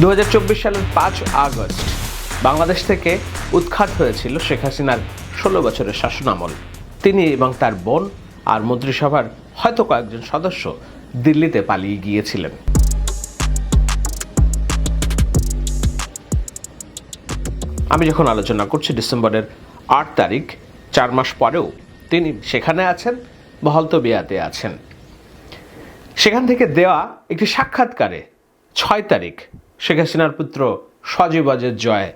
দু হাজার চব্বিশ সালের পাঁচ আগস্ট বাংলাদেশ থেকে উৎখাত হয়েছিল শেখ হাসিনার ষোলো বছরের শাসনামল তিনি এবং তার বোন আর মন্ত্রিসভার হয়তো কয়েকজন সদস্য দিল্লিতে পালিয়ে গিয়েছিলেন। আমি যখন আলোচনা করছি ডিসেম্বরের আট তারিখ, চার মাস পরেও তিনি সেখানে আছেন বহলতবিয়াতে আছেন। সেখান থেকে দেওয়া একটি সাক্ষাৎকারে ছয় তারিখ শেখ হাসিনার পুত্র সজীব অজের জয়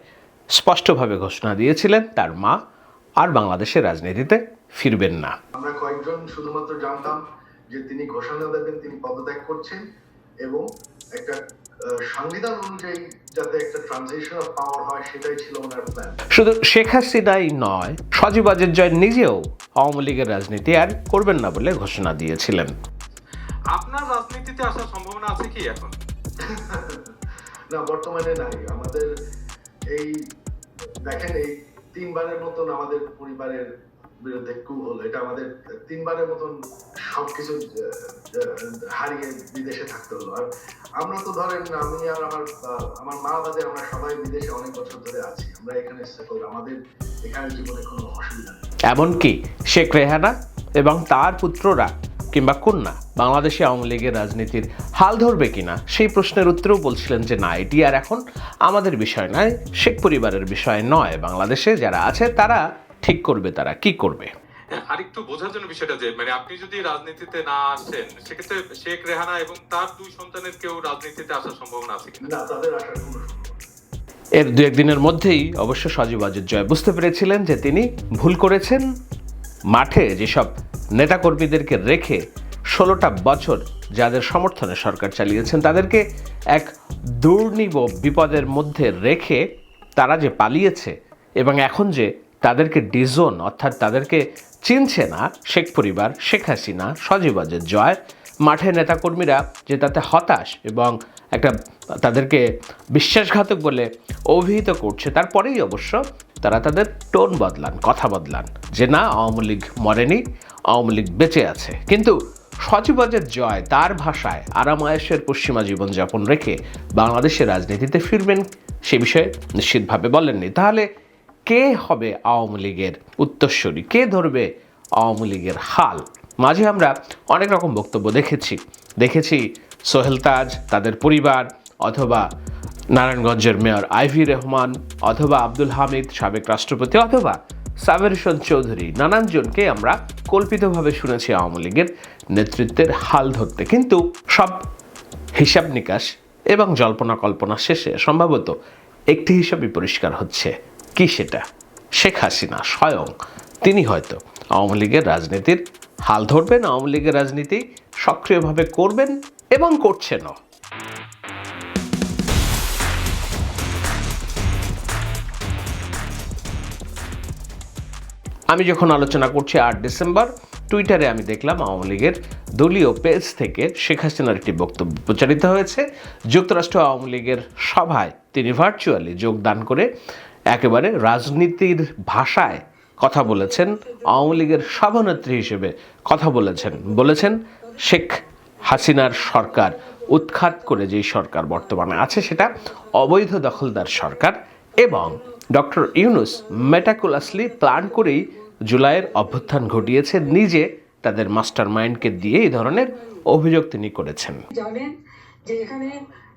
স্পষ্টভাবে ঘোষণা দিয়েছিলেন তার মা আর বাংলাদেশের রাজনীতিতে ফিরবেন না। আমরা কয়েকজন শুধুমাত্র জানতাম যে তিনি ঘোষণা দেবেন তিনি পদত্যাগ করছেন এবং একটা সংবিধান অনুযায়ী যাতে একটা ট্রানজিশন অফ পাওয়ার হয় সেটাই ছিল ওনার প্ল্যান শুধু শেখ হাসিনাই নয় সজীব অজের জয় নিজেও আওয়ামী লীগের রাজনীতি আর করবেন না বলে ঘোষণা দিয়েছিলেন। আপনার রাজনীতিতে আসার সম্ভাবনা আছে কি এখন? না বর্তমানে নাই। আমাদের এই দেখেন এই তিনবারের মতন আমাদের পরিবারের বিরুদ্ধে কু হলো। এটা আমাদের তিনবারের মতন সবকিছু হারিয়ে বিদেশে থাকতে হলো। আর আমরা তো ধরেন আমি আর আমার আমার মা বাদে আমরা সবাই বিদেশে অনেক বছর ধরে আছি। আমরা এখানে settled, আমাদের এখানে জীবনে কোনো অসুবিধা নেই। এমনকি শেখ রেহানা এবং তার পুত্ররা কিংবা কন্যা বাংলাদেশে আওয়ামী লীগের রাজনীতির হাল ধরবে কিনা সেই প্রশ্নের উত্তরেও বলছিলেন যে না এটি আর এখন আমাদের বিষয় নয় শেখ পরিবারের বিষয় নয়। বাংলাদেশে যারা আছে তারা ঠিক করবে তারা কি করবে? হ্যাঁ, আরেকটু বোঝার জন্য বিষয়টা যে মানে আপনি যদি রাজনীতিতে না আসেন সেক্ষেত্রে শেখ রেহানা এবং তার দুই সন্তানের কেউ রাজনীতিতে আসার সম্ভাবনা আছে কিনা? তাদের আসার। এর দু একদিনের মধ্যেই অবশ্য সজীব অজিত জয় বুঝতে পেরেছিলেন যে তিনি ভুল করেছেন। মাঠে যেসব নেতাকর্মীদেরকে রেখে ষোলোটা বছর যাদের সমর্থনে সরকার চালিয়েছেন, তাদেরকে এক দুর্নিব বিপদের মধ্যে রেখে তারা যে পালিয়েছে এবং এখন যে তাদেরকে ডিজোন, অর্থাৎ তাদেরকে চিনছে না শেখ পরিবার, শেখ হাসিনা, সজীব অজিত জয় মাঠে নেতাকর্মীরা যে তাতে হতাশ এবং একটা তাদেরকে বিশ্বাসঘাতক বলে অভিহিত করছে। তারপরেই অবশ্য তারা তাদের টোন বদলান, কথা বদলান যে না, আওয়ামী লীগ মরেনি, আওয়ামী লীগ বেঁচে আছে। কিন্তু সচিবাজের জয় তার ভাষায় আরামায়েশের পশ্চিমা জীবনযাপন রেখে বাংলাদেশের রাজনীতিতে ফিরবেন সে বিষয়ে নিশ্চিতভাবে বলেননি। তাহলে কে হবে আওয়ামী লীগের উত্তরস্বরী কে ধরবে আওয়ামী লীগের হাল? মাঝে আমরা অনেক রকম বক্তব্য দেখেছি। দেখেছি সোহেল তাজ, তাদের পরিবার, অথবা নারায়ণগঞ্জের মেয়র আইভি রহমান, অথবা আব্দুল হামিদ, সাবেক রাষ্ট্রপতি, অথবা সাবের হোসেন চৌধুরী। নানানজনকে আমরা কল্পিতভাবে শুনেছি আওয়ামী লীগের নেতৃত্বের হাল ধরতে। কিন্তু সব হিসাব নিকাশ এবং জল্পনা কল্পনা শেষে সম্ভবত একটি হিসাবই পরিষ্কার হচ্ছে। কি সেটা? শেখ হাসিনা স্বয়ং তিনি হয়তো আওয়ামী লীগের রাজনীতির হাল ধরবেন, আওয়ামী লীগের রাজনীতি সক্রিয়ভাবে করবেন এবং করছেনও আমি যখন আলোচনা করছি আট ডিসেম্বর, টুইটারে আমি দেখলাম আওয়ামী লীগের দলীয় পেজ থেকে শেখ হাসিনার একটি বক্তব্য প্রচারিত হয়েছে। যুক্তরাষ্ট্র আওয়ামী লীগের সভায় তিনি ভার্চুয়ালি যোগদান করে একেবারে রাজনীতির ভাষায় কথা বলেছেন, আওয়ামী লীগের সভানেত্রী হিসেবে কথা বলেছেন বলেছেন শেখ হাসিনার সরকার উৎখাত করে যেই সরকার বর্তমানে আছে সেটা অবৈধ দখলদার সরকার এবং ডক্টর ইউনুস মেটাকুলাসলি প্ল্যান করেই জুলাইয়ের অভ্যুত্থান ঘটিয়েছে, নিজে তাদের মাস্টার মাইন্ডকে দিয়ে এই ধরনের অভিযোগ তিনি করেছেন। জানেন যে এখানে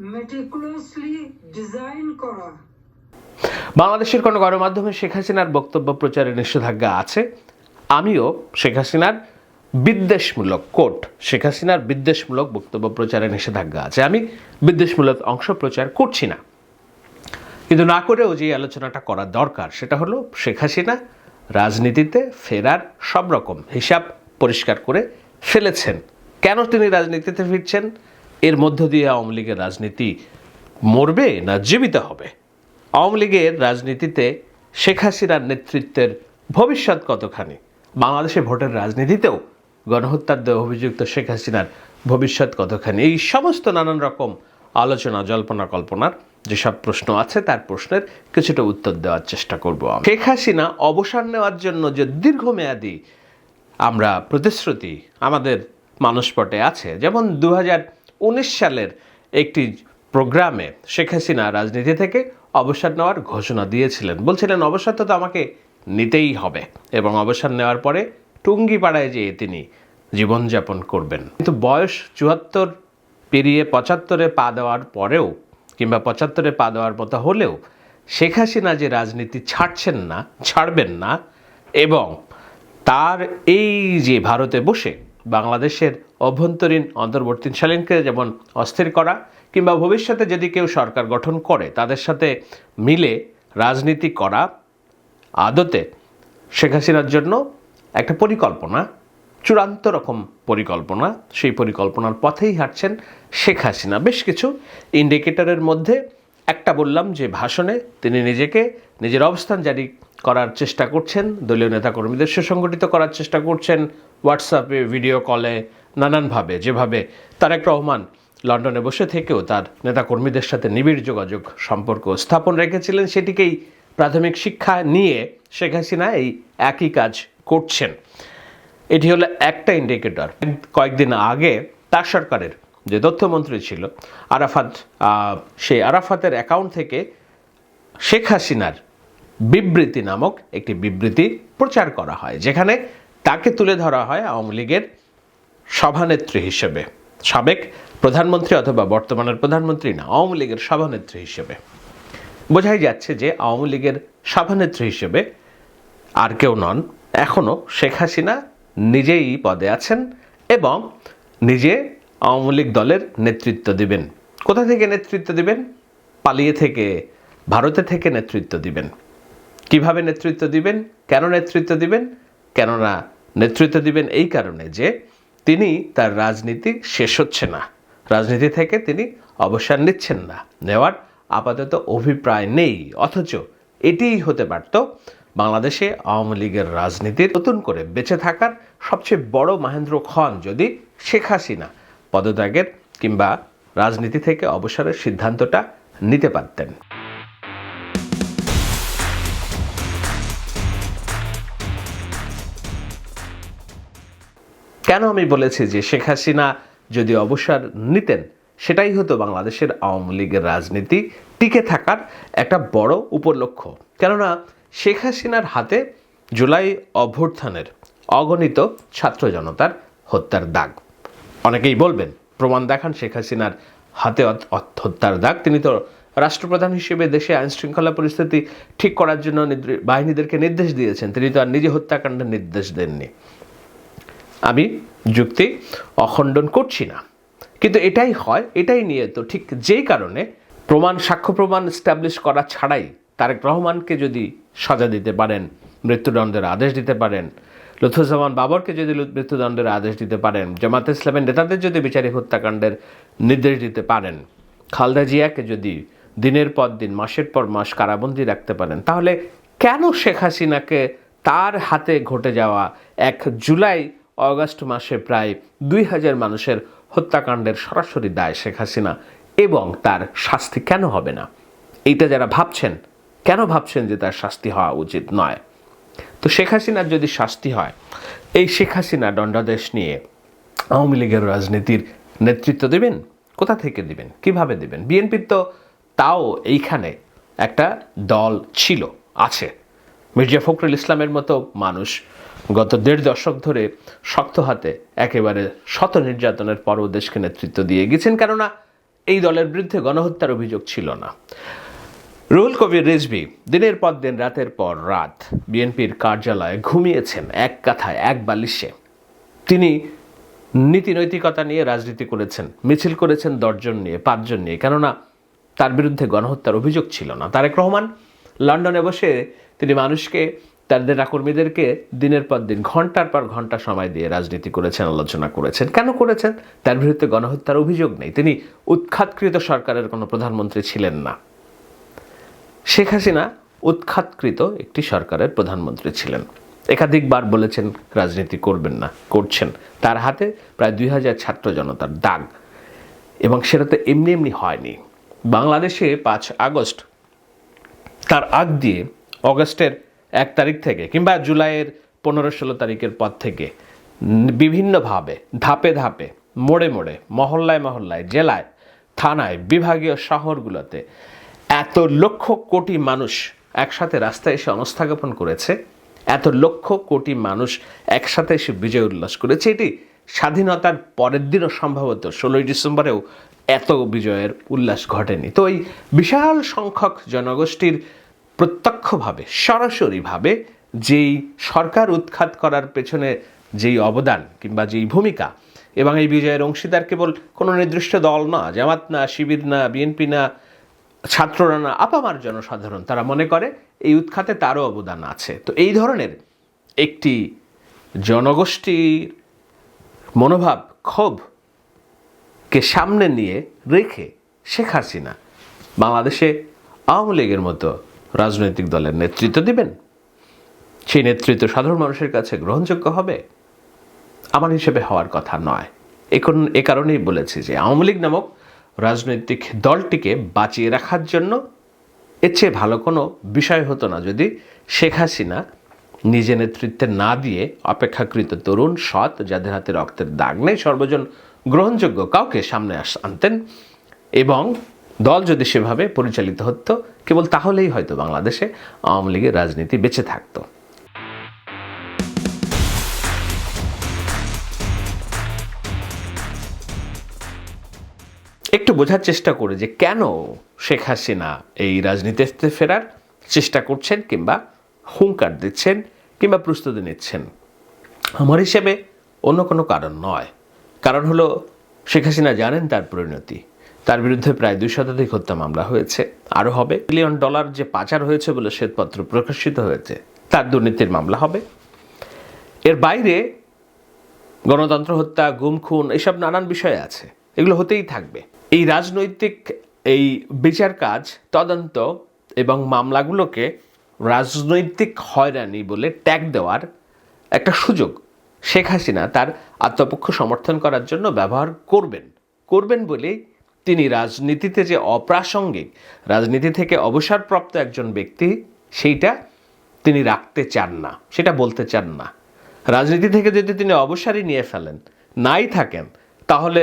মেটিকুলাসলি ডিজাইন করা। বাংলাদেশের কোনো গণমাধ্যমে শেখ হাসিনার বক্তব্য প্রচারে নিষেধাজ্ঞা আছে। আমিও শেখ হাসিনার বিদ্বেষমূলক কোট, শেখ হাসিনার বিদ্বেষমূলক বক্তব্য প্রচারে নিষেধাজ্ঞা আছে। আমি বিদ্বেষমূলক অংশ প্রচার করছি না। কিন্তু না করেও যে আলোচনাটা করা দরকার, সেটা হলো শেখ হাসিনা রাজনীতিতে ফেরার সব রকম হিসাব পরিষ্কার করে ফেলেছেন। কেন তিনি রাজনীতিতে ফিরছেন? এর মধ্য দিয়ে আওয়ামী লীগের রাজনীতি মরবে না জীবিত হবে? আওয়ামী লীগের রাজনীতিতে শেখ হাসিনার নেতৃত্বের ভবিষ্যৎ কতখানি? বাংলাদেশে ভোটের রাজনীতিতেও গণহত্যার দেহ অভিযুক্ত শেখ হাসিনার ভবিষ্যৎ কতখানি? এই সমস্ত নানান রকম আলোচনা, জল্পনা, কল্পনার যেসব প্রশ্ন আছে, তার প্রশ্নের কিছুটা উত্তর দেওয়ার চেষ্টা করব শেখ হাসিনা অবসর নেওয়ার জন্য যে দীর্ঘমেয়াদী আমরা প্রতিশ্রুতি আমাদের মানসপটে আছে, যেমন দু হাজার সালের একটি প্রোগ্রামে শেখ হাসিনা রাজনীতি থেকে অবসর নেওয়ার ঘোষণা দিয়েছিলেন। বলছিলেন, অবসর তো আমাকে নিতেই হবে এবং অবসর নেওয়ার পরে টুঙ্গিপাড়ায় যেয়ে তিনি জীবনযাপন করবেন। কিন্তু বয়স চুয়াত্তর পেরিয়ে পঁচাত্তরে পা দেওয়ার পরেও কিংবা পঁচাত্তরে পা দেওয়ার মতো হলেও শেখ হাসিনা যে রাজনীতি ছাড়ছেন না, ছাড়বেন না এবং তার এই যে ভারতে বসে বাংলাদেশের অভ্যন্তরীণ অন্তর্বর্তীকালীনকে যেমন অস্থির করা কিংবা ভবিষ্যতে যদি কেউ সরকার গঠন করে, তাদের সাথে মিলে রাজনীতি করা আদতে শেখ হাসিনার জন্য একটা পরিকল্পনা, চূড়ান্ত রকম পরিকল্পনা, সেই পরিকল্পনার পথেই হাঁটছেন শেখ হাসিনা। বেশ কিছু ইন্ডিকেটরের মধ্যে একটা বললাম যে ভাষণে তিনি নিজেকে, নিজের অবস্থান জারি করার চেষ্টা করছেন, দলীয় নেতাকর্মীদের সুসংগঠিত করার চেষ্টা করছেন হোয়াটসঅ্যাপে ভিডিও কলে নানানভাবে। যেভাবে তারেক রহমান লন্ডনে বসে থেকেও তার নেতাকর্মীদের সাথে নিবিড় যোগাযোগ সম্পর্ক স্থাপন রেখেছিলেন, সেটিকেই প্রাথমিক শিক্ষা নিয়ে শেখ হাসিনা এই একই কাজ করছেন। এটি হলো একটা ইন্ডিকেটর কয়েকদিন আগে তার সরকারের যে তথ্যমন্ত্রী ছিল, আরাফাত সেই আরাফাতের অ্যাকাউন্ট থেকে শেখ হাসিনার বিবৃতি নামক একটি বিবৃতি প্রচার করা হয়, যেখানে তাকে তুলে ধরা হয় আওয়ামী লীগের সভানেত্রী হিসেবে। সাবেক প্রধানমন্ত্রী অথবা বর্তমানের প্রধানমন্ত্রী না, আওয়ামী লীগের সভানেত্রী হিসেবে। বোঝাই যাচ্ছে যে আওয়ামী লীগের সভানেত্রী হিসেবে আর কেউ নন এখনও শেখ হাসিনা নিজেই পদে আছেন এবং নিজে আওয়ামী লীগ দলের নেতৃত্ব দিবেন। কোথা থেকে নেতৃত্ব দিবেন? পালিয়ে থেকে, ভারতে থেকে নেতৃত্ব দিবেন। কীভাবে নেতৃত্ব দিবেন? কেন নেতৃত্ব দিবেন? কেননা নেতৃত্ব দিবেন এই কারণে যে তিনি তার রাজনীতি শেষ হচ্ছে না। রাজনীতি থেকে তিনি অবসর নিচ্ছেন না। নেওয়ার আপাতত অভিপ্রায় নেই। অথচ এটিই হতে পারত বাংলাদেশে আওয়ামী লীগের রাজনীতির নতুন করে বেঁচে থাকার সবচেয়ে বড় মহেন্দ্র খন যদি শেখ হাসিনা পদত্যাগের কিংবা রাজনীতি থেকে অবসরের সিদ্ধান্তটা নিতে পারতেন। কেন আমি বলেছি যে শেখ হাসিনা যদি অবসর নিতেন, সেটাই হতো বাংলাদেশের আওয়ামী লীগের রাজনীতি টিকে থাকার একটা বড় উপলক্ষ কেননা শেখ হাসিনার হাতে জুলাই অভ্যুত্থানের অগণিত ছাত্র জনতার হত্যার দাগ। অনেকেই বলবেন, প্রমাণ দেখান শেখ হাসিনার হাতে হত্যার দাগ। তিনি তো রাষ্ট্রপ্রধান হিসেবে দেশে আইন শৃঙ্খলা পরিস্থিতি ঠিক করার জন্য বাহিনীদেরকে নির্দেশ দিয়েছেন। তিনি তো আর নিজে হত্যাকাণ্ডের নির্দেশ দেননি। আমি যুক্তি অখণ্ডন করছি না। কিন্তু এটাই হয়, এটাই নিয়ে তো ঠিক যেই কারণে প্রমাণ, সাক্ষ্য প্রমাণ স্ট্যাবলিশ করা ছাড়াই তারেক রহমানকে যদি সাজা দিতে পারেন, মৃত্যুদণ্ডের আদেশ দিতে পারেন, লুৎফুজ্জামান বাবরকে যদি মৃত্যুদণ্ডের আদেশ দিতে পারেন জামাতে ইসলামের নেতাদের যদি বিচারিক হত্যাকাণ্ডের নির্দেশ দিতে পারেন, খালদা জিয়াকে যদি দিনের পর দিন, মাসের পর মাস কারাবন্দি রাখতে পারেন, তাহলে কেন শেখ হাসিনাকে তার হাতে ঘটে যাওয়া এক জুলাই অগস্ট মাসে প্রায় দুই হাজার মানুষের হত্যাকাণ্ডের সরাসরি দায় শেখ হাসিনা এবং তার শাস্তি কেন হবে না? এইটা যারা ভাবছেন, কেন ভাবছেন যে তার শাস্তি হওয়া উচিত নয়? তো শেখ হাসিনার যদি শাস্তি হয়, এই শেখ হাসিনা দণ্ডাদেশ নিয়ে আওয়ামী লীগের রাজনীতির নেতৃত্ব দেবেন? কোথা থেকে দিবেন? কীভাবে দিবেন? বিএনপির তো তাও এইখানে একটা দল ছিল, আছে। মির্জা ফখরুল ইসলামের মতো মানুষ গত দেড় দশক ধরে শক্ত হাতে একেবারে শত নির্যাতনের পরও দেশকে নেতৃত্ব দিয়ে গেছেন, কেননা এই দলের বিরুদ্ধে গণহত্যার অভিযোগ ছিল না। রুহুল কবির রিজভি দিনের পর দিন, রাতের পর রাত বিএনপির কার্যালয়ে ঘুমিয়েছেন এক কথায়, এক বালিশে। তিনি নীতি নৈতিকতা নিয়ে রাজনীতি করেছেন, মিছিল করেছেন, দশজন নিয়ে, পাঁচজন নিয়ে, কেননা তার বিরুদ্ধে গণহত্যার অভিযোগ ছিল না। তারেক রহমান লন্ডনে বসে তিনি মানুষকে তার নেতাকর্মীদেরকে দিনের পর দিন, ঘণ্টার পর ঘণ্টা সময় দিয়ে রাজনীতি করেছেন, আলোচনা করেছেন। কেন করেছেন? তার বিরুদ্ধে গণহত্যার অভিযোগ নেই। তিনি উৎখাতকৃত সরকারের কোনো প্রধানমন্ত্রী ছিলেন না। শেখ হাসিনা উৎখাতকৃত একটি সরকারের প্রধানমন্ত্রী ছিলেন। একাধিকবার বলেছেন, রাজনীতি করবেন না, করছেন। তার হাতে প্রায় দুই হাজার ছাত্র জনতার দাগ। এবং সেটা তো এমনি এমনি হয়নি। বাংলাদেশে পাঁচ আগস্ট, তার আগ দিয়ে অগস্টের এক তারিখ থেকে কিংবা জুলাইয়ের পনেরো ষোলো তারিখের পর থেকে। বিভিন্নভাবে, ধাপে ধাপে, মোড়ে মোড়ে, মহল্লায় মহল্লায়, জেলায়, থানায়, বিভাগীয় শহরগুলোতে এত লক্ষ কোটি মানুষ একসাথে রাস্তায় এসে অনস্থাপন করেছে। এত লক্ষ কোটি মানুষ একসাথে এসে বিজয় উল্লাস করেছে। এটি স্বাধীনতার পরের দিনও সম্ভবত ষোলোই ডিসেম্বরেও এত বিজয়ের উল্লাস ঘটেনি। তো এই বিশাল সংখ্যক জনগোষ্ঠীর প্রত্যক্ষভাবে, সরাসরিভাবে যেই সরকার উৎখাত করার পেছনে যেই অবদান কিংবা যেই ভূমিকা এবং এই বিজয়ের অংশীদার কেবল কোনো নির্দিষ্ট দল না, জামাত না, শিবির না, বিএনপি না, ছাত্ররা না, আপামার জনসাধারণ তারা মনে করে এই উৎখাতে তারও অবদান আছে। তো এই ধরনের একটি জনগোষ্ঠীর মনোভাব ক্ষোভকে সামনে নিয়ে রেখে শেখ হাসিনা বাংলাদেশে আওয়ামী লীগের মতো রাজনৈতিক দলের নেতৃত্ব দিবেন? সেই নেতৃত্ব সাধারণ মানুষের কাছে গ্রহণযোগ্য হবে? আমার হিসেবে হওয়ার কথা নয়। এ কারণ- এ কারণেই বলেছি যে আওয়ামী লীগ নামক রাজনৈতিক দলটিকে বাঁচিয়ে রাখার জন্য এর চেয়ে ভালো কোনো বিষয় হতো না যদি শেখ হাসিনা নিজে নেতৃত্বে না দিয়ে অপেক্ষাকৃত তরুণ, সৎ, যাদের হাতে রক্তের দাগ নেই, সর্বজন গ্রহণযোগ্য কাউকে সামনে আস- আনতেন এবং দল যদি সেভাবে পরিচালিত হতো, কেবল তাহলেই হয়তো বাংলাদেশে আওয়ামী লীগের রাজনীতি বেঁচে থাকতো। একটু বোঝার চেষ্টা করে যে কেন শেখ হাসিনা এই রাজনীতিতে ফেরার চেষ্টা করছেন কিংবা হুঙ্কার দিচ্ছেন কিংবা প্রস্তুতি নিচ্ছেন। আমার হিসেবে অন্য কোনো কারণ নয়। কারণ হলো, শেখ হাসিনা জানেন তার পরিণতি। তার বিরুদ্ধে প্রায় দুই শতাধিক হত্যা মামলা হয়েছে। আরও হবে, বিলিয়ন ডলার যে পাচার হয়েছে বলে শ্বেতপত্র প্রকাশিত হয়েছে, তার দুর্নীতির মামলা হবে। এর বাইরে গণতন্ত্র হত্যা, গুম, খুন, এসব নানান বিষয় আছে। এগুলো হতেই থাকবে। এই রাজনৈতিক এই বিচার কাজ, তদন্ত এবং মামলাগুলোকে রাজনৈতিক হয়রানি বলে ট্যাগ দেওয়ার একটা সুযোগ শেখ হাসিনা তার আত্মপক্ষ সমর্থন করার জন্য ব্যবহার করবেন। করবেন বলেই তিনি রাজনীতিতে যে অপ্রাসঙ্গিক, রাজনীতি থেকে অবসরপ্রাপ্ত একজন ব্যক্তি, সেইটা তিনি রাখতে চান না, সেটা বলতে চান না। রাজনীতি থেকে যদি তিনি অবসরই নিয়ে ফেলেন, নাই থাকেন, তাহলে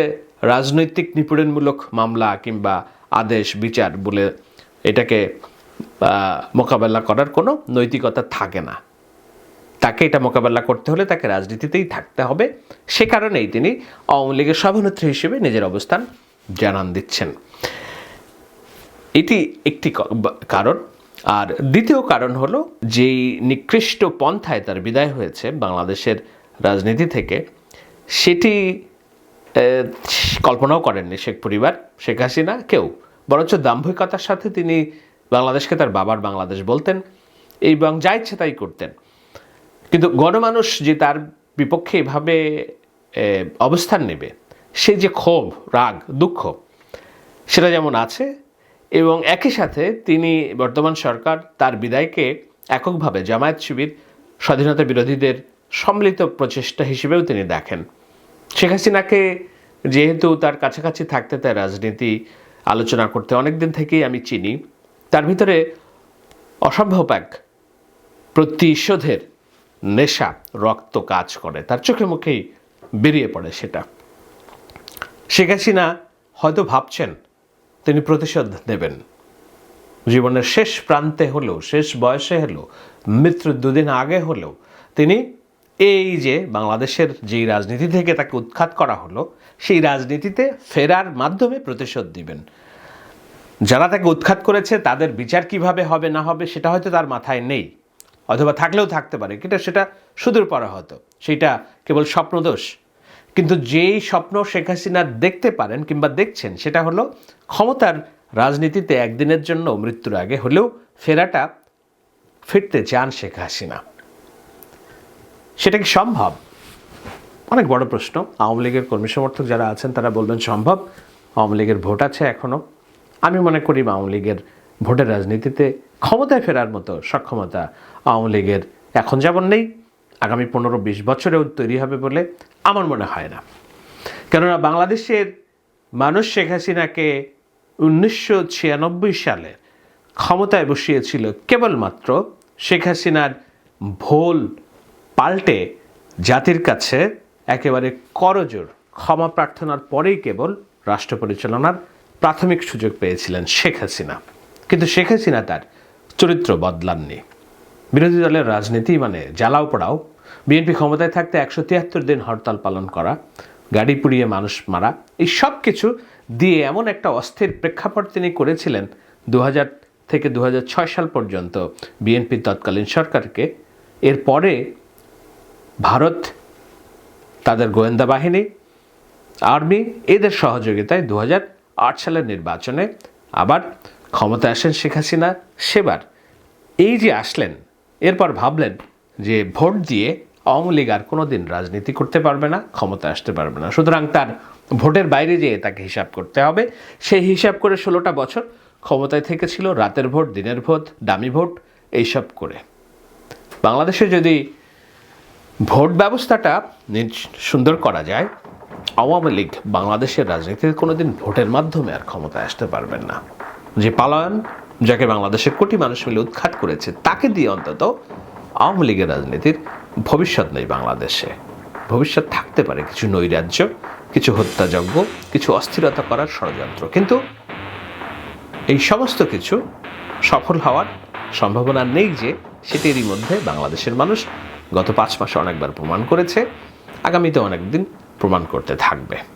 রাজনৈতিক নিপীড়নমূলক মামলা কিংবা আদেশ, বিচার বলে এটাকে মোকাবেলা করার কোনো নৈতিকতা থাকে না। তাকে এটা মোকাবেলা করতে হলে তাকে রাজনীতিতেই থাকতে হবে। সে কারণেই তিনি আওয়ামী লীগের সভানেত্রী হিসেবে নিজের অবস্থান জানান দিচ্ছেন। এটি একটি কারণ। আর দ্বিতীয় কারণ হলো, যেই নিকৃষ্ট পন্থায় তার বিদায় হয়েছে বাংলাদেশের রাজনীতি থেকে, সেটি কল্পনাও করেননি শেখ পরিবার, শেখ হাসিনা, কেউ। বরঞ্চ দাম্ভিকতার সাথে তিনি বাংলাদেশকে তার বাবার বাংলাদেশ বলতেন এবং যা ইচ্ছে তাই করতেন। কিন্তু গণমানুষ যে তার বিপক্ষে এভাবে অবস্থান নেবে সেই যে ক্ষোভ, রাগ, দুঃখ, সেটা যেমন আছে এবং একই সাথে তিনি বর্তমান সরকার তার বিদায়কে এককভাবে জামায়াত শিবির স্বাধীনতা বিরোধীদের সম্মিলিত প্রচেষ্টা হিসেবেও তিনি দেখেন। শেখ হাসিনাকে যেহেতু তার কাছাকাছি থাকতে তার রাজনীতি আলোচনা করতে অনেক দিন থেকেই আমি চিনি, তার ভিতরে অসম্ভব এক প্রতিশোধের নেশা, রক্ত কাজ করে। তার চোখে মুখেই বেরিয়ে পড়ে সেটা। শেখ হাসিনা হয়তো ভাবছেন তিনি প্রতিশোধ নেবেন। জীবনের শেষ প্রান্তে হলেও, শেষ বয়সে হলেও, মৃত্যুর দুদিন আগে হলেও তিনি এই যে বাংলাদেশের যেই রাজনীতি থেকে তাকে উৎখাত করা হলো, সেই রাজনীতিতে ফেরার মাধ্যমে প্রতিশোধ দিবেন। যারা তাকে উৎখাত করেছে, তাদের বিচার কীভাবে হবে, না হবে, সেটা হয়তো তার মাথায় নেই। অথবা থাকলেও থাকতে পারে, কিন্তু সেটা সুদূর পরে হতো। সেটা কেবল স্বপ্নদোষ। কিন্তু যেই স্বপ্ন শেখ হাসিনা দেখতে পারেন কিংবা দেখছেন, সেটা হলো ক্ষমতার রাজনীতিতে একদিনের জন্য মৃত্যুর আগে হলেও ফেরাটা ফিরতে চান শেখ হাসিনা। সেটা কি সম্ভব? অনেক বড় প্রশ্ন। আওয়ামী লীগের কর্মী সমর্থক যারা আছেন, তারা বলবেন সম্ভব। আওয়ামী লীগের ভোট আছে এখনও আমি মনে করি আওয়ামী লীগের ভোটের রাজনীতিতে ক্ষমতায় ফেরার মতো সক্ষমতা আওয়ামী লীগের এখন যেমন নেই আগামী পনেরো বিশ বছরেও তৈরি হবে বলে আমার মনে হয় না। কেননা বাংলাদেশের মানুষ শেখ হাসিনাকে উনিশশো ছিয়ানব্বই সালে ক্ষমতায় বসিয়েছিল কেবলমাত্র শেখ হাসিনার ভোল পাল্টে জাতির কাছে একেবারে করজোর ক্ষমা প্রার্থনার পরেই কেবল রাষ্ট্র পরিচালনার প্রাথমিক সুযোগ পেয়েছিলেন শেখ হাসিনা। কিন্তু শেখ হাসিনা তার চরিত্র বদলাননি। বিরোধী দলের রাজনীতি মানে জ্বালাও পোড়াও বিএনপি ক্ষমতায় থাকতে একশো তিয়াত্তর দিন হরতাল পালন করা, গাড়ি পুড়িয়ে মানুষ মারা, এই সব কিছু দিয়ে এমন একটা অস্থির প্রেক্ষাপট তিনি করেছিলেন দু হাজার থেকে দু হাজার ছয় সাল পর্যন্ত বিএনপির তৎকালীন সরকারকে। এরপরে ভারত, তাদের গোয়েন্দা বাহিনী, আর্মি, এদের সহযোগিতায় দু সালের নির্বাচনে আবার ক্ষমতায় আসেন শেখ হাসিনা। সেবার এই যে আসলেন, এরপর ভাবলেন যে ভোট দিয়ে আওয়ামী লীগ আর কোনো দিন রাজনীতি করতে পারবে না, ক্ষমতায় আসতে পারবে না। সুতরাং তার ভোটের বাইরে যেয়ে তাকে হিসাব করতে হবে। সেই হিসাব করে ষোলোটা বছর ক্ষমতায় থেকেছিল, রাতের ভোট, দিনের ভোট, দামি ভোট, এইসব করে। বাংলাদেশে যদি ভোট ব্যবস্থাটা সুন্দর করা যায়, আওয়ামী লীগ বাংলাদেশের রাজনীতিতে কোনোদিন ভোটের মাধ্যমে আর ক্ষমতায় আসতে পারবেন না। যে পালায়ন, যাকে বাংলাদেশের কোটি মানুষ মিলে উৎখাত করেছে, তাকে দিয়ে অন্তত আওয়ামী লীগের রাজনীতির ভবিষ্যৎ নেই বাংলাদেশে। ভবিষ্যৎ থাকতে পারে কিছু নৈরাজ্য, কিছু হত্যাযজ্ঞ, কিছু অস্থিরতা করার ষড়যন্ত্র। কিন্তু এই সমস্ত কিছু সফল হওয়ার সম্ভাবনা নেই যে সেটিরই মধ্যে বাংলাদেশের মানুষ গত পাঁচ মাসে অনেকবার প্রমাণ করেছে, আগামীতে অনেকদিন প্রমাণ করতে থাকবে।